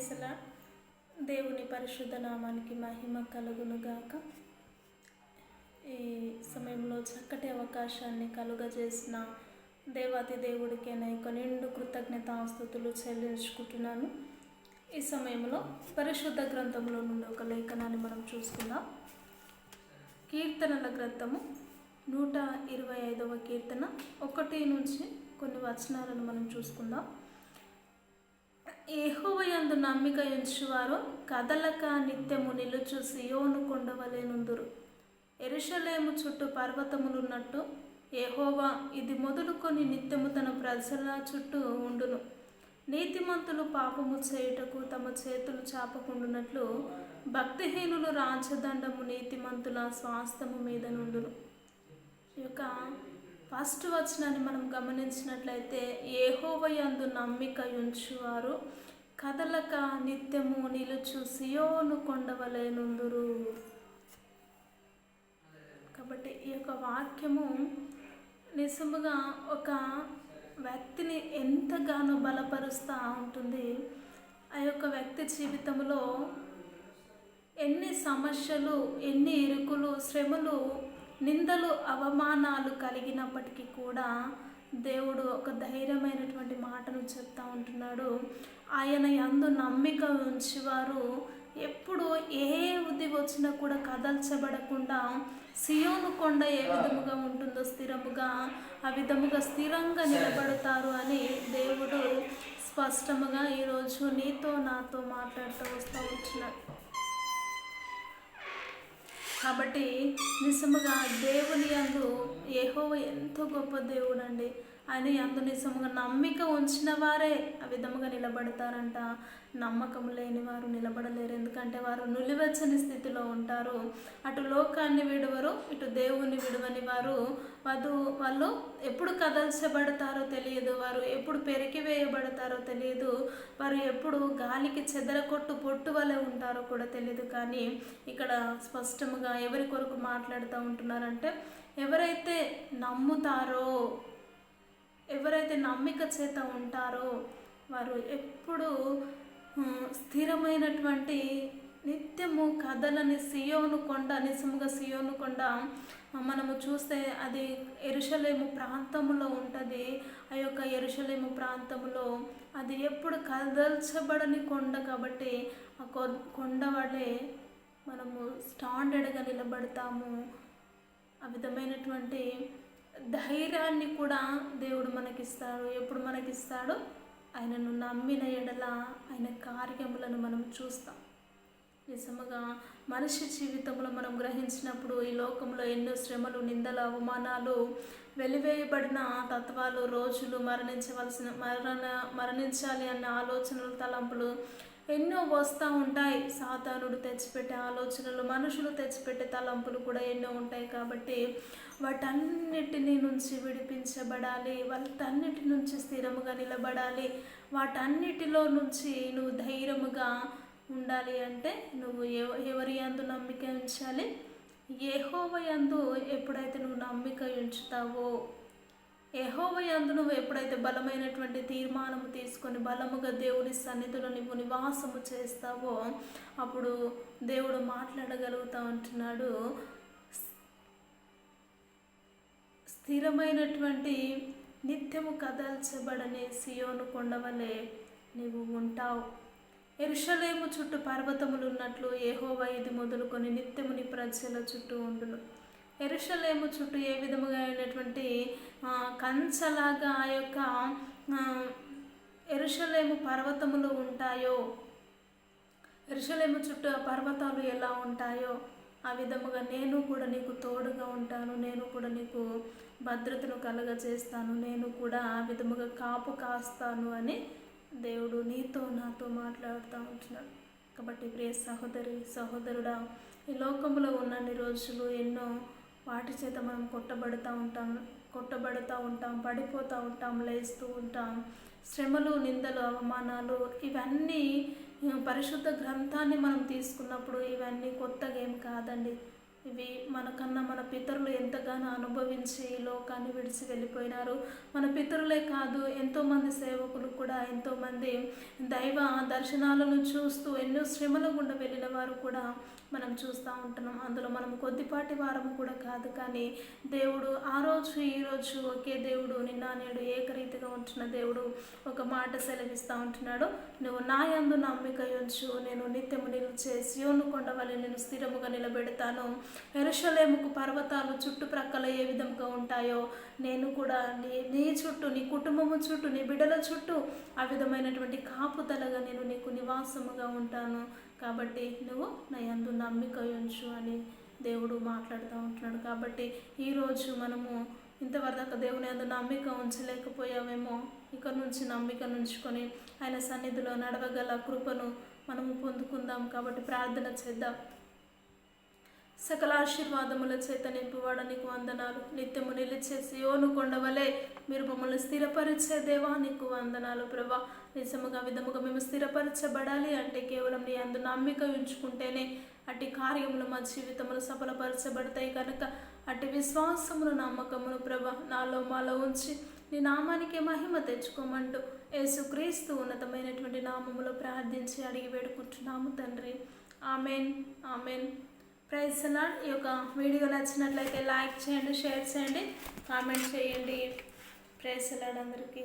ప్రేసలా దేవుని పరిశుద్ధ నామానికి మహిమ కలుగునుగాక. ఈ సమయంలో చక్కటి అవకాశాన్ని కలుగజేసిన దేవాతి దేవుడికి నా నిండు కృతజ్ఞతాస్తుతులు చెల్లించుకుంటున్నాను. ఈ సమయంలో పరిశుద్ధ గ్రంథంలో నుండి ఒక లేఖనాన్ని మనం చూసుకుందాం. కీర్తనల గ్రంథము నూట ఇరవై ఐదవ కీర్తన ఒకటి నుంచి కొన్ని వచనాలను మనం చూసుకుందాం. ఏహోవయందు నమ్మిక ఎంచువారు కదలక నిత్యము నిలుచు సియోను కొండవలేనుందురు ఎరుషలేము చుట్టూ పర్వతములున్నట్టు ఏహోవా ఇది మొదలుకొని నిత్యము తన ప్రజల చుట్టూ ఉండును. నీతిమంతులు పాపము చేయుటకు తమ చేతులు చాపకుండునట్లు భక్తిహీనులు రాజదండము నీతిమంతుల స్వాస్థము మీద నుండును. ఈ యొక్క ఫస్ట్ వచనాన్ని మనం గమనించినట్లయితే ఏహోవయందు నమ్మిక ఉంచువారు. కదలక నిత్యము నిలుచు సియోను కొండవలేనుందురు కాబట్టి ఈ యొక్క వాక్యము నిజముగా ఒక వ్యక్తిని ఎంతగానో బలపరుస్తూ ఉంటుంది. ఆ యొక్క వ్యక్తి జీవితంలో ఎన్ని సమస్యలు ఎన్ని ఇరుకులు శ్రమలు నిందలు అవమానాలు కలిగినప్పటికీ కూడా దేవుడు ఒక ధైర్యమైనటువంటి మాటను చెప్తా ఉంటున్నాడు. ఆయన యందు నమ్మిక ఉంచేవారు ఎప్పుడు ఏ ఉది వచ్చినా కూడా కదల్చబడకుండా సియోను కొండ ఏ విధముగా ఉంటుందో స్థిరముగా ఆ విధముగా స్థిరంగా నిలబడతారు అని దేవుడు స్పష్టముగా ఈరోజు నీతో నాతో మాట్లాడుతూ వస్తూ వచ్చినాడు కాబట్టి నిజముగా దేవుని అందు ఏహోవ ఎంతో గొప్ప దేవుడు అండి ఆయన అందు నిజముగా నమ్మిక ఉంచిన వారే ఆ విధముగా నిలబడతారంట. నమ్మకం లేని వారు నిలబడలేరు. ఎందుకంటే వారు నులివచ్చని స్థితిలో ఉంటారు. అటు లోకాన్ని విడువరు ఇటు దేవుని విడువని వారు. వధు వాళ్ళు ఎప్పుడు కదల్చబడతారో తెలియదు. వారు ఎప్పుడు పెరికివేయబడతారో తెలియదు. వారు ఎప్పుడు గాలికి చెదరకొట్టు పొట్టు వలె ఉంటారో కూడా తెలియదు. కానీ ఇక్కడ స్పష్టముగా ఎవరి కొరకు మాట్లాడుతూ ఉంటున్నారంటే ఎవరైతే నమ్ముతారో ఎవరైతే నమ్మిక చేత ఉంటారో వారు ఎప్పుడూ స్థిరమైనటువంటి నిత్యము కథలని సియోను కొండ నిజముగా సియోను కొండ మనము చూస్తే అది ఎరుషలేము ప్రాంతంలో ఉంటుంది. ఆ యొక్క ఎరుషలేము ప్రాంతంలో అది ఎప్పుడు కదల్చబడని కొండ కాబట్టి ఆ కొ- కొండ వలె మనము స్టాండర్డ్గా నిలబడతాము. ఆ విధమైనటువంటి ధైర్యాన్ని కూడా దేవుడు మనకిస్తాడు. ఎప్పుడు మనకిస్తాడు ఆయనను నమ్మిన ఎడల ఆయన కార్యములను మనం చూస్తాం. నిజముగా మనిషి జీవితంలో మనం గ్రహించినప్పుడు ఈ లోకంలో ఎన్నో శ్రమలు నిందలు అవమానాలు వెలివేయబడిన తత్వాలు రోజులు మరణించవలసిన మరణ మరణించాలి అన్న ఆలోచనలు తలంపులు ఎన్నో వస్తూ ఉంటాయి. సాతానుడు తెచ్చిపెట్టే ఆలోచనలు మనుషులు తెచ్చిపెట్టే తలంపులు కూడా ఎన్నో ఉంటాయి కాబట్టి వాటన్నిటిని నుంచి విడిపించబడాలి. వాటన్నిటి నుంచి స్థిరముగా నిలబడాలి. వాటన్నిటిలో నుంచి నువ్వు ధైర్యముగా ఉండాలి అంటే నువ్వు ఎవ ఎవరి యందు నమ్మిక ఉంచాలి? ఏహోవయందు ఎప్పుడైతే నువ్వు నమ్మిక ఉంచుతావో యెహోవ నువ్వు ఎప్పుడైతే బలమైనటువంటి తీర్మానము తీసుకొని బలముగా దేవుని సన్నిధిలో నువ్వు నివాసము చేస్తావో అప్పుడు దేవుడు మాట్లాడగలుగుతా ఉంటున్నాడు. స్థిరమైనటువంటి నిత్యము కదల్చబడని సియోను కొండవలే నీవు ఉంటావు. ఎరుషలేము చుట్టూ పర్వతములు ఉన్నట్లు ఏహోవా ఇది మొదలుకొని నిత్యముని ప్రజల చుట్టూ ఉండును. ఎరుషలేము చుట్టూ ఏ విధముగా అయినటువంటి కంచలాగా ఆ యొక్క ఎరుషలేము పర్వతములు ఉంటాయో ఎరుషలేము చుట్టూ ఆ పర్వతాలు ఎలా ఉంటాయో ఆ విధముగా నేను కూడా నీకు తోడుగా ఉంటాను నేను కూడా నీకు భద్రతను కలగజేస్తాను నేను కూడా ఆ విధముగా కాపు కాస్తాను అని దేవుడు నీతో నాతో మాట్లాడుతూ ఉంటున్నాడు. కాబట్టి ప్రియ సహోదరి సహోదరుడా ఈ లోకంలో ఉన్నన్ని రోజులు ఎన్నో వాటి చేత మనం కొట్టబడుతూ ఉంటాం కొట్టబడుతూ ఉంటాం పడిపోతూ ఉంటాం లేస్తూ ఉంటాం. శ్రమలు నిందలు అవమానాలు ఇవన్నీ పరిశుద్ధ గ్రంథాన్ని మనం తీసుకున్నప్పుడు ఇవన్నీ కొత్తగా ఏం కాదండి. ఇవి మనకన్నా మన పితరులు ఎంతగానో అనుభవించి ఈ లోకాన్ని విడిచి వెళ్ళిపోయినారు. మన పితరులే కాదు ఎంతోమంది సేవకులు కూడా ఎంతోమంది దైవ దర్శనాలను చూస్తూ ఎన్నో శ్రమల గుండా వెళ్ళిన వారు కూడా మనం చూస్తూ ఉంటున్నాం. అందులో మనం కొద్దిపాటి వారం కూడా కాదు కానీ దేవుడు ఆ రోజు ఈరోజు ఒకే దేవుడు నిన్న నేడు ఏకరీతిగా ఉంటున్న దేవుడు ఒక మాట సెలవిస్తూ ఉంటున్నాడు. నువ్వు నా యందు నమ్మిక ఉంచు. నేను నిత్యము నిలిచే సియోను కొండ వలె నేను స్థిరముగా నిలబెడతాను. ఎరుషలేముకు పర్వతాలు చుట్టుప్రక్కల ఏ విధంగా ఉంటాయో నేను కూడా నీ నీ చుట్టూ నీ కుటుంబము చుట్టూ నీ బిడ్డల చుట్టూ ఆ విధమైనటువంటి కాపుదలగా నేను నీకు నివాసముగా ఉంటాను. కాబట్టి నువ్వు నా యందు నమ్మిక ఉంచు అని దేవుడు మాట్లాడుతూ ఉంటున్నాడు. కాబట్టి ఈరోజు మనము ఇంతవరకు దేవుని అందు నమ్మిక ఉంచలేకపోయామేమో ఇక నుంచి నమ్మిక ఉంచుకొని ఆయన సన్నిధిలో నడవగల కృపను మనము పొందుకుందాం. కాబట్టి ప్రార్థన చేద్దాం. సకల ఆశీర్వాదముల చేత నింపువాడ నీకు వందనాలు. నిత్యము నిలిచే సియోను కొండవలే మీరు మమ్మల్ని స్థిరపరిచే దేవా నీకు వందనాలు ప్రభా. నిజముగా విధముగా మేము స్థిరపరచబడాలి అంటే కేవలం నీ అందు నమ్మిక ఉంచుకుంటేనే అట్టి కార్యములు మా జీవితములు సఫలపరచబడతాయి కనుక. అట్టి విశ్వాసమును నమ్మకమును ప్రభా నాలో మాలో ఉంచి నీ నామానికి మహిమ తెచ్చుకోమంటూ యేసుక్రీస్తు ఉన్నతమైనటువంటి నామములో ప్రార్థించి అడిగి వేడుకుంటున్నాము తండ్రి. Amen amen. ప్రైజ్ అలాడ్ ఈ యొక్క వీడియో నచ్చినట్లయితే లైక్ చేయండి షేర్ చేయండి కామెంట్ చేయండి. ప్రైజ్ అలాడ్ అందరికీ.